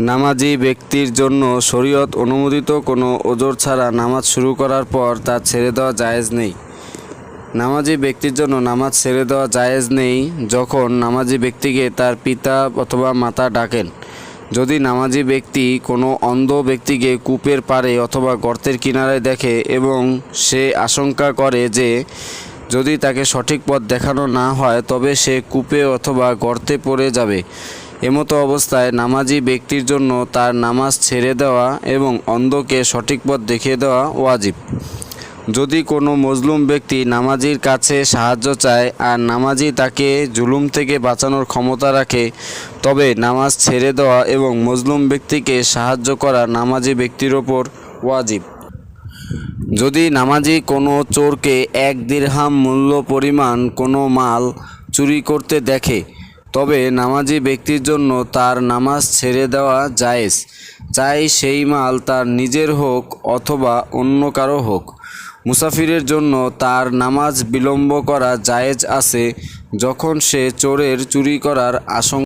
নামাজি ব্যক্তির জন্য শরীয়ত অনুমোদিত কোনো ওজোর ছাড়া নামাজ শুরু করার পর তা ছেড়ে দেওয়া জায়েজ নেই। নামাজি ব্যক্তির জন্য নামাজ ছেড়ে দেওয়া জায়েজ নেই যখন নামাজি ব্যক্তিকে তার পিতা অথবা মাতা ডাকেন। যদি নামাজি ব্যক্তি কোনো অন্ধ ব্যক্তিকে কূপের পাড়ে অথবা গর্তের কিনারায় দেখে এবং সে আশঙ্কা করে যে যদি তাকে সঠিক পথ দেখানো না হয় তবে সে কূপে অথবা গর্তে পড়ে যাবে। এমতো অবস্থায় নামাজি ব্যক্তির জন্য তার নামাজ ছেড়ে দেওয়া এবং অন্ধকে সঠিক পথ দেখিয়ে দেওয়া ওয়াজিব। যদি কোনো মজলুম ব্যক্তি নামাজির কাছে সাহায্য চায় আর নামাজি তাকে জুলুম থেকে বাঁচানোর ক্ষমতা রাখে, তবে নামাজ ছেড়ে দেওয়া এবং মজলুম ব্যক্তিকে সাহায্য করা নামাজি ব্যক্তির ওপর ওয়াজিব। যদি নামাজি কোনো চোরকে এক দিরহাম মূল্য পরিমাণ কোনো মাল চুরি করতে দেখে তবে নামাজি ব্যক্তির জন্য তার নামাজ ছেড়ে দেওয়া জায়েজ, চাই সেই মাল তার নিজের হোক অথবা অন্য কারও হোক। মুসাফিরের জন্য তার নামাজ বিলম্ব করা জায়েজ আছে যখন সে চোরের চুরি করার আশঙ্কা